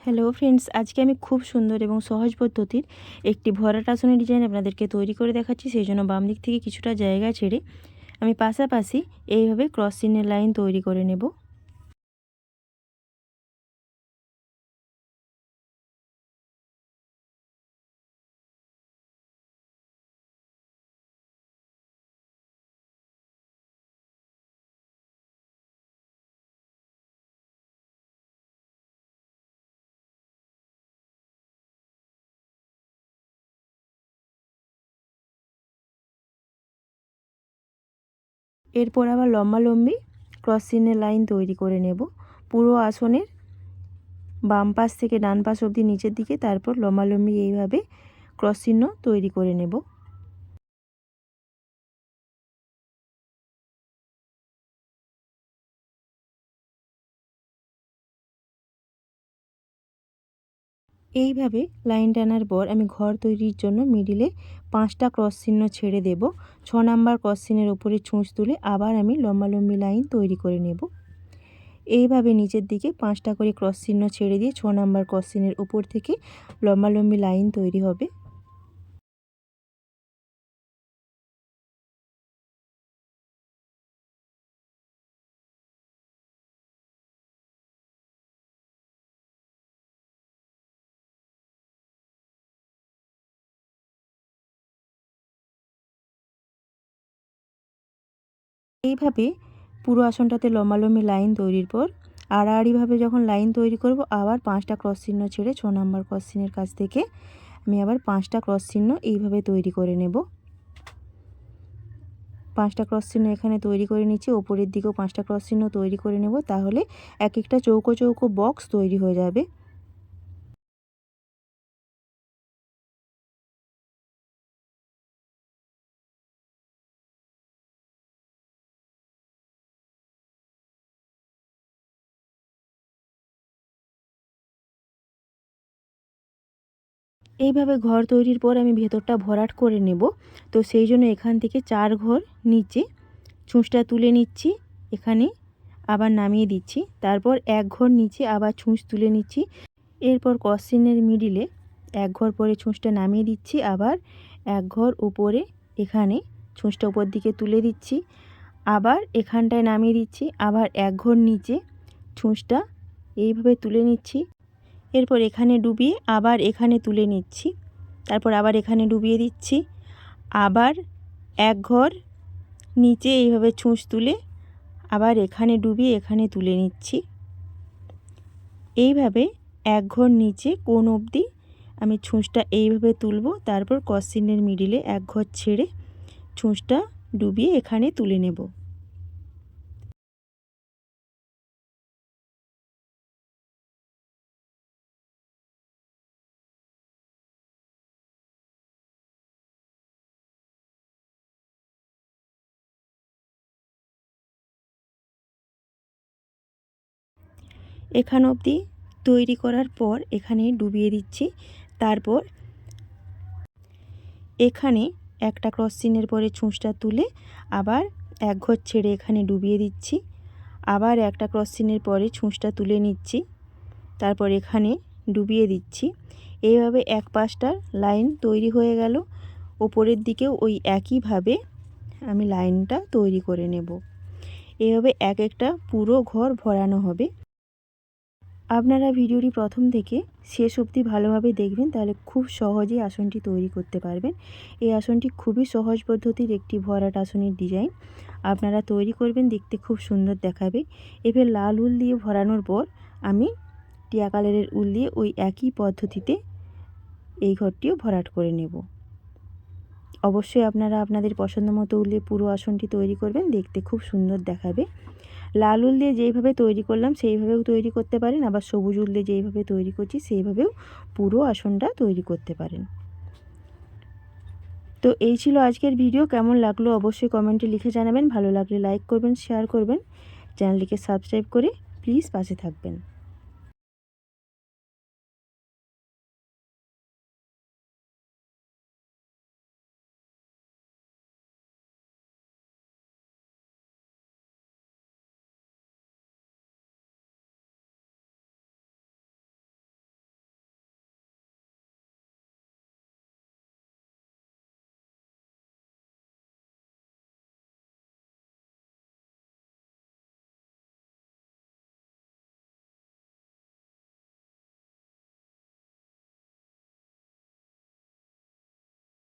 Hello friends আজকে আমি খুব সুন্দর এবং সহজ পদ্ধতির একটি ভরাট আসনের ডিজাইন আপনাদেরকে তৈরি করে দেখাচ্ছি, সেই জন্য বাম দিক থেকে কিছুটা জায়গা ছেড়ে আমি পাশাপাশি এইভাবে ক্রস লাইন তৈরি করে নেব। এরপর আবার লম্বা লম্বি ক্রস চিহ্নের লাইন তৈরি করে নেব। পুরো আসনের বাম পাশ থেকে ডান পাশ অবধি নিচের দিকে, তারপর লম্বালম্বি এইভাবে ক্রস চিহ্ন তৈরি করে নেব। এইভাবে লাইন টানার পর আমি ঘর তৈরির জন্য মিডিলে পাঁচটা ক্রস চিহ্ন ছেড়ে দেব। ছ নাম্বার ক্রস চিহ্নের উপরে ছুঁচ তুলে আবার আমি লম্বালম্বি লাইন তৈরি করে নেব। এইভাবে নিচের দিকে পাঁচটা করে ক্রস চিহ্ন ছেড়ে দিয়ে ছ নাম্বার ক্রস চিহ্নের উপর থেকে লম্বালম্বি লাইন তৈরি হবে। এইভাবে পুরো আসনটাতে লম্বালম্বি লাইন তৈরির পর আড়াআড়িভাবে যখন লাইন তৈরি করব, আবার পাঁচটা ক্রস চিহ্ন ছেড়ে ছ নম্বর ক্রস চিহ্নের কাছ থেকে আমি আবার পাঁচটা ক্রস চিহ্ন এইভাবে তৈরি করে নেব। পাঁচটা ক্রস চিহ্ন এখানে তৈরি করে নিচ্ছি, ওপরের দিকেও পাঁচটা ক্রস চিহ্ন তৈরি করে নেব, তাহলে এক একটা চৌকো চৌকো বক্স তৈরি হয়ে যাবে। এইভাবে ঘর তৈরির পর আমি ভেতরটা ভরাট করে নেব। তো সেই জন্য এখান থেকে চার ঘর নিচে ছুঁচটা তুলে নিচ্ছি, এখানে আবার নামিয়ে দিচ্ছি। তারপর এক ঘর নিচে আবার ছুঁচ তুলে নিচ্ছি। এরপর কসিনের মিডিলে এক ঘর পরে ছুঁচটা নামিয়ে দিচ্ছি, আবার এক ঘর উপরে এখানে ছুঁচটা উপর দিকে তুলে দিচ্ছি, আবার এখানটায় নামিয়ে দিচ্ছি, আবার এক ঘর নিচে ছুঁচটা এইভাবে তুলে নিচ্ছি। এরপর এখানে ডুবিয়ে আবার এখানে তুলে নিচ্ছি। তারপর আবার এখানে ডুবিয়ে দিচ্ছি। আবার এক ঘর নিচে এইভাবে ছুঁচ তুলে আবার এখানে ডুবিয়ে এখানে তুলে নিচ্ছি। এইভাবে এক ঘর নিচে কোন অবধি আমি ছুঁচটা এইভাবে তুলব, তারপর কসিনের মিডিলে এক ঘর ছেড়ে ছুঁচটা ডুবিয়ে এখানে তুলে নেব। এখান অবধি তৈরি করার পর এখানে ডুবিয়ে দিচ্ছি। তারপর এখানে একটা ক্রস চিনের পরে ছুঁচটা তুলে আবার এক ঘর ছেড়ে এখানে ডুবিয়ে দিচ্ছি। আবার একটা ক্রস চিনের পরে ছুঁচটা তুলে নিচ্ছি। তারপর এখানে ডুবিয়ে দিচ্ছি। এইভাবে এক পাশটার লাইন তৈরি হয়ে গেল। ওপরের দিকেও ওই একইভাবে আমি লাইনটা তৈরি করে নেব। এভাবে এক একটা পুরো ঘর ভরানো হবে। আপনারা ভিডিওটি প্রথম থেকে শেষ অবধি ভালোভাবে দেখবেন, তাহলে খুব সহজেই আসনটি তৈরি করতে পারবেন। এই আসনটি খুবই সহজ পদ্ধতির একটি ভরাট আসনের ডিজাইন। আপনারা তৈরি করবেন, দেখতে খুব সুন্দর দেখাবে। এবার লাল উল দিয়ে ভরানোর পর আমি টিয়া কালারের উল দিয়ে ওই একই পদ্ধতিতে এই ঘরটিও ভরাট করে নেব। অবশ্যই আপনারা আপনাদের পছন্দ মতো উলে পুরো আসনটি তৈরি করবেন, দেখতে খুব সুন্দর দেখাবে। লাল উল দিয়ে যেইভাবে তৈরি করলাম, সেইভাবেও তৈরি করতে পারেন, আবার সবুজ উল দিয়ে যেইভাবে তৈরি করছি, সেইভাবেও পুরো আসনটা তৈরি করতে পারেন। তো এই ছিল আজকের ভিডিও, কেমন লাগল অবশ্যই কমেন্টে লিখে জানাবেন, ভালো লাগলে লাইক করবেন, শেয়ার করবেন, চ্যানেলটিকে সাবস্ক্রাইব করে প্লিজ পাশে থাকবেন।